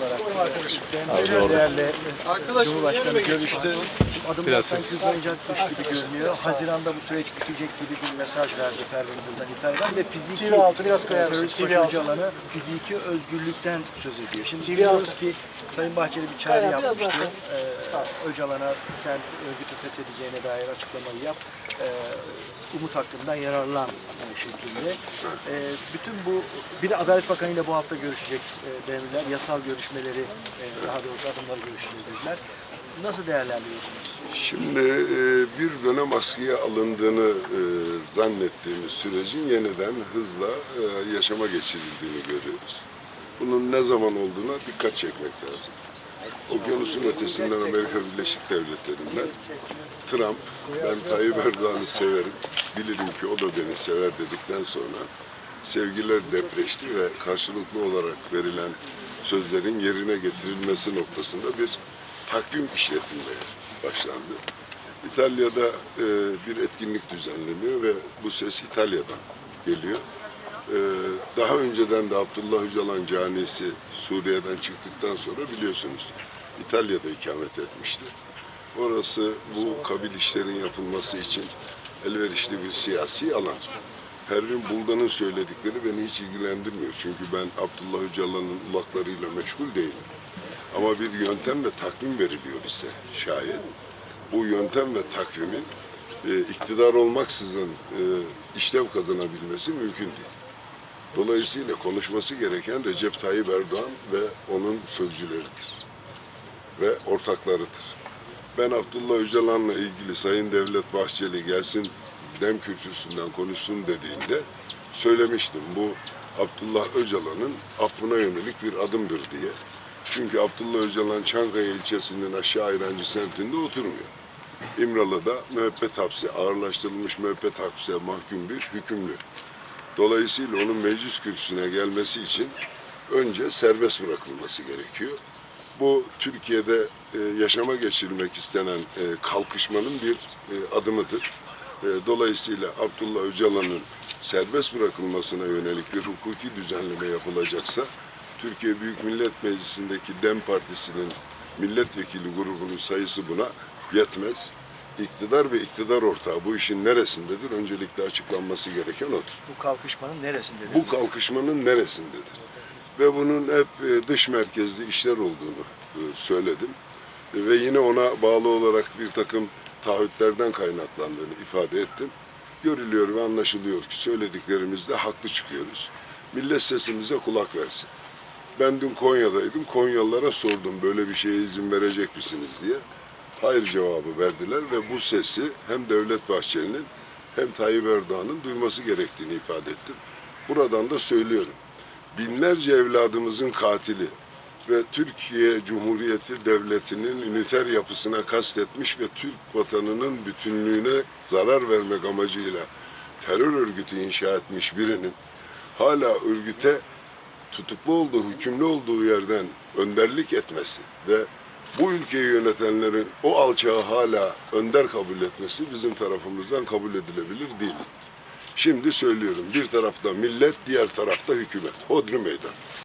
olarak arkadaşım. Değerli Cumhurbaşkanı görüştü. Adımlar Biraz sanki ses. hızlanacakmış gibi görünüyor. Haziranda bu süreç bitecek gibi bir mesaj verdi Pervin Buldan İtalyan ve fiziki TV altı biraz koyar mısın? TV altı. alanı fiziki özgürlükten söz ediyor. Şimdi TV biliyoruz altı. ki Sayın Bahçeli bir çağrı biraz yapmıştı. Ee, Öcalan'a sen örgütü feshedeceğine dair açıklamayı yap. Ee, umut hakkından yararlan şeklinde. Ee, bütün bu, bir de Adalet Bakanı ile bu hafta görüşecek e, dendiler. Yasal görüşmeleri, e, daha doğrusu adımları görüşeceğiz. Nasıl değerlendiriyorsunuz? Şimdi e, bir dönem askıya alındığını e, zannettiğimiz sürecin yeniden hızla yaşama geçirildiğini görüyoruz. Bunun ne zaman olduğuna dikkat çekmek lazım. Okyanusun ötesinden Amerika Birleşik Devletleri'nden Trump, ben Tayyip Erdoğan'ı severim, bilirim ki o da beni sever dedikten sonra sevgiler depreşti ve karşılıklı olarak verilen sözlerin yerine getirilmesi noktasında bir takvim işletilmeye başlandı. İtalya'da e, bir etkinlik düzenleniyor ve bu ses İtalya'dan geliyor. E, daha önceden de Abdullah Öcalan canisi Suriye'den çıktıktan sonra biliyorsunuz İtalya'da ikamet etmişti. Orası bu kabil işlerin yapılması için elverişli bir siyasi alan. Pervin Buldan'ın söyledikleri beni hiç ilgilendirmiyor. Çünkü ben Abdullah Öcalan'ın ulaklarıyla meşgul değilim. Ama bir yöntem ve takvim veriliyor ise şayet bu yöntem ve takvimin e, iktidar olmaksızın e, işlev kazanabilmesi mümkün değil. Dolayısıyla konuşması gereken Recep Tayyip Erdoğan ve onun sözcüleridir ve ortaklarıdır. Ben Abdullah Öcalan'la ilgili Sayın Devlet Bahçeli gelsin dem kürsüsünden konuşsun dediğinde söylemiştim. Bu Abdullah Öcalan'ın affına yönelik bir adımdır diye. Çünkü Abdullah Öcalan Çankaya ilçesinin aşağı Ayrancı semtinde oturmuyor. İmralı'da müebbet hapse, ağırlaştırılmış müebbet hapse mahkum bir hükümlü. Dolayısıyla onun meclis kürsüsüne gelmesi için önce serbest bırakılması gerekiyor. Bu Türkiye'de e, yaşama geçirilmek istenen e, kalkışmanın bir e, adımıdır. E, dolayısıyla Abdullah Öcalan'ın serbest bırakılmasına yönelik bir hukuki düzenleme yapılacaksa Türkiye Büyük Millet Meclisi'ndeki DEM Partisi'nin milletvekili grubunun sayısı buna yetmez. İktidar ve iktidar ortağı bu işin neresindedir? Öncelikle açıklanması gereken odur Bu kalkışmanın neresindedir? bu kalkışmanın neresindedir? Ve bunun hep e, dış merkezli işler olduğunu e, söyledim. Ve yine ona bağlı olarak bir takım taahhütlerden kaynaklandığını ifade ettim. Görülüyor ve anlaşılıyor ki söylediklerimizde haklı çıkıyoruz. Millet sesimize kulak versin. Ben dün Konya'daydım. Konyalılara sordum böyle bir şeye izin verecek misiniz diye. Hayır cevabı verdiler ve bu sesi hem Devlet Bahçeli'nin hem Tayyip Erdoğan'ın duyması gerektiğini ifade ettim. Buradan da söylüyorum. Binlerce evladımızın katili ve Türkiye Cumhuriyeti Devleti'nin üniter yapısına kastetmiş ve Türk vatanının bütünlüğüne zarar vermek amacıyla terör örgütü inşa etmiş birinin hala örgüte tutuklu olduğu, hükümlü olduğu yerden önderlik etmesi ve bu ülkeyi yönetenlerin o alçağı hala önder kabul etmesi bizim tarafımızdan kabul edilebilir değil. Şimdi söylüyorum bir tarafta millet, diğer tarafta hükümet. Hodri meydan.